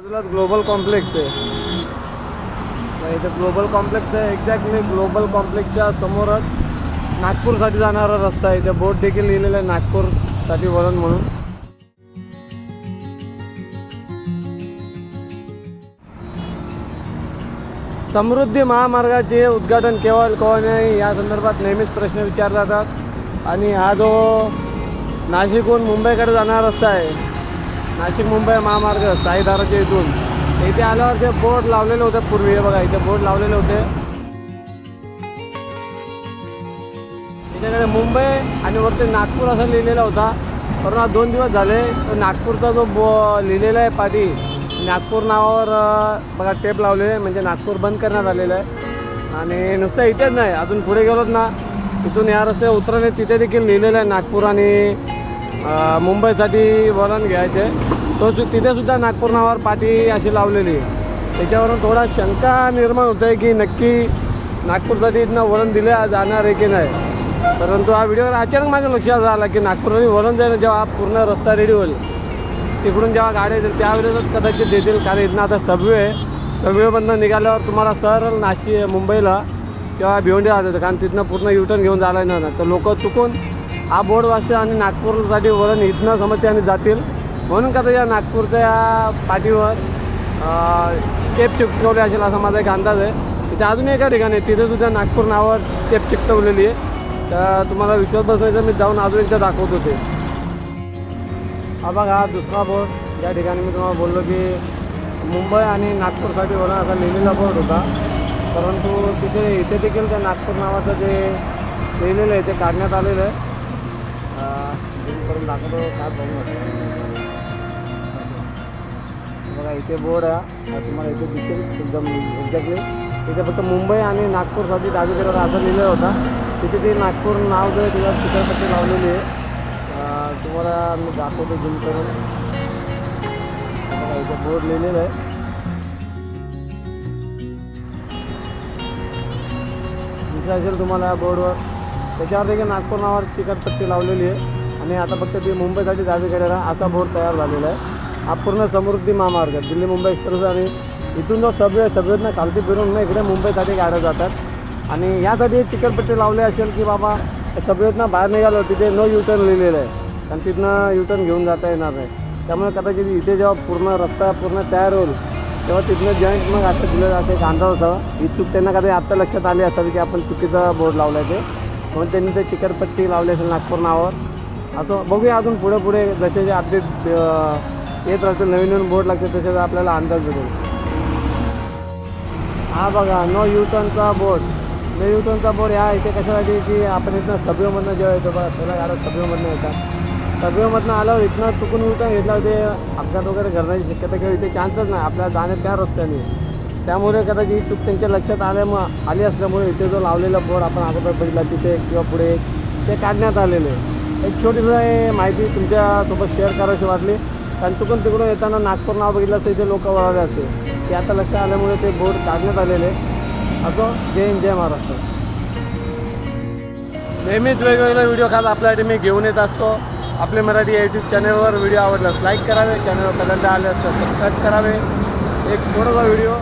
बाजूलाच global complex आहे. नाही इथे ग्लोबल कॉम्प्लेक्स आहे. एक्झॅक्टली ग्लोबल कॉम्प्लेक्सच्या समोरच नागपूरसाठी जाणारा रस्ता आहे. इथे बोर्ड देखील लिहिलेलं आहे नागपूरसाठी वळण म्हणून. समृद्धी महामार्गाचे उद्घाटन केव्हा कोण नाही या संदर्भात नेहमीच प्रश्न विचारले जातात आणि हा जो नाशिकहून मुंबईकडे जाणारा रस्ता आहे नाशिक मुंबई महामार्ग साईदाराच्या इथून. इथे आल्यावर ते बोर्ड लावलेले होते पूर्वी बघा इथे बोर्ड लावलेले होते. त्याच्याकडे मुंबई आणि वरती नागपूर असं लिहिलेला होता. पण दोन दिवस झाले तो नागपूरचा जो बो लिहिलेला आहे पाठी नागपूर नावावर बघा टेप लावले आहे. म्हणजे नागपूर बंद करण्यात आलेलं आहे. आणि नुसतं इथेच नाही अजून पुढे गेलोच ना. तिथून या रस्ते उतरणे तिथे देखील लिहिलेलं आहे नागपूर आणि मुंबईसाठी वळण घ्यायचे. तो तिथेसुद्धा नागपूर नावावर पाठी अशी लावलेली आहे. त्याच्यावरून थोडा शंका निर्माण होत आहे की नक्की नागपूरसाठी इथनं वळण दिले जाणार आहे की नाही. परंतु हा व्हिडिओवर अचानक माझ्या लक्षात आला की नागपूरमध्ये वळण जाईल जेव्हा पूर्ण रस्ता रेडी होईल तिकडून जेव्हा गाड्या येतील त्यावेळेसच कदाचित देतील कारण इथनं आता सबवे आहे. सबवेमधनं निघाल्यावर तुम्हाला सरळ नाशिक मुंबईला किंवा भिवंडी जात कारण तिथनं पूर्ण युटर्न घेऊन जायला येणार ना तर लोक चुकून हा बोर्ड वाचते आणि नागपूरसाठी वळण इथनं समजते आणि जातील. म्हणून का या नागपूरच्या पाठीवर टेप चिकटवले असेल असा माझा एक अंदाज आहे. तिथे अजून एका ठिकाणी आहे, तिथे सुद्धा नागपूर नावावर टेप चिकटवलेली आहे. तर तुम्हाला विश्वास बसवायचा मी जाऊन अजून एकदा दाखवत होते हा बघा हा दुसरा बोर्ड. या ठिकाणी मी तुम्हाला बोललो की मुंबई आणि नागपूरसाठी वळण असा लिहिलेला बोर्ड होता. परंतु तिथे इथे देखील त्या नागपूर नावाचं जे लिहिलेलं आहे ते काढण्यात आलेलं आहे. अं, करून दाखवतो काय बघू बघा इथे बोर्ड आहे. तुम्हाला इथे दिसेल एकदम एक्झॅक्टली इथे फक्त मुंबई आणि नागपूरसाठी डावीकडे असं लिहिलेला होता. तिथे ते नागपूर नाव जे आहे तिला चित्रपटी लावलेली आहे तुम्हाला मी दाखवतो झूम करून बघा इथे बोर्ड लिहिलेलं आहे. दिसलं असेल तुम्हाला या बोर्डवर. त्याच्यावर देखील नागपूर नावावर तिकटपट्टी लावलेली आहे. आणि आता फक्त ती मुंबईसाठी डावीकडे राहा असा बोर्ड तयार झालेला आहे. हा पूर्ण समृद्धी महामार्ग आहे. दिल्ली मुंबई एक्सप्रेस आणि इथून जो सबवे सबवेतनं खालती फिरून ना इकडे मुंबईसाठी गाड्या जातात. आणि यासाठी तिकटपट्टी लावली असेल की बाबा सबवेतनं बाहेर निघालो तिथे नो युटर्न लिहिलेलं आहे. कारण तिथनं युटर्न घेऊन जाता येणार नाही. त्यामुळे कदाचित इथे जेव्हा पूर्ण रस्ता पूर्ण तयार होईल तेव्हा तिथनं जॉईंट मग आता दिलं जातं एक अंदाज होता. ही चूक त्यांना कधी आत्ता लक्षात आली असावी की आपण चुकीचा बोर्ड लावला आहे ते. म्हणून त्यांनी ते चिकटपट्टी लावली असेल नागपूर नावावर. असं बघूया अजून पुढे पुढे जसे जे अपडेट येत राहतील नवीन नवीन बोर्ड लागते तसे आपल्याला अंदाज भेटेल. हा बघा नो युथनचा बोर्ड नो युथनचा बोर्ड ह्या इथे कशासाठी की आपण इथनं सभेमधनं जेव्हा येतो बघा सगळ्या गाड्या सभेमधनं येतात. सभेमधनं आल्यावर इथनं चुकून युटर्न घेतल्यावर ते अपघात वगैरे करण्याची शक्यता किंवा इथे चान्सच नाही. आपल्याला जाण्यात त्या रस्त्याने त्यामुळे कदाचित ही चूक त्यांच्या लक्षात आल्यामुळे आली असल्यामुळे इथे जो लावलेला बोर्ड आपण अगोदर बघितला तिथे किंवा पुढे ते काढण्यात आलेले. एक छोटीशी हे माहिती तुमच्यासोबत शेअर करायची वाटली. कारण चुकून तिकडून येताना नागपूर नाव बघितलं तर इथे लोक वळाले असते ते आता लक्षात आल्यामुळे ते बोर्ड काढण्यात आलेले. असं जय हिंद जय महाराष्ट्र. नेहमीच वेगवेगळे व्हिडिओ खास आपल्यासाठी मी घेऊन येत असतो. आपले मराठी यूट्यूब चॅनलवर व्हिडिओ आवडल्यास लाईक करावे. चॅनलवर पहिल्यांदा आले असतं सबस्क्राईब करावे. एक थोडासा व्हिडिओ.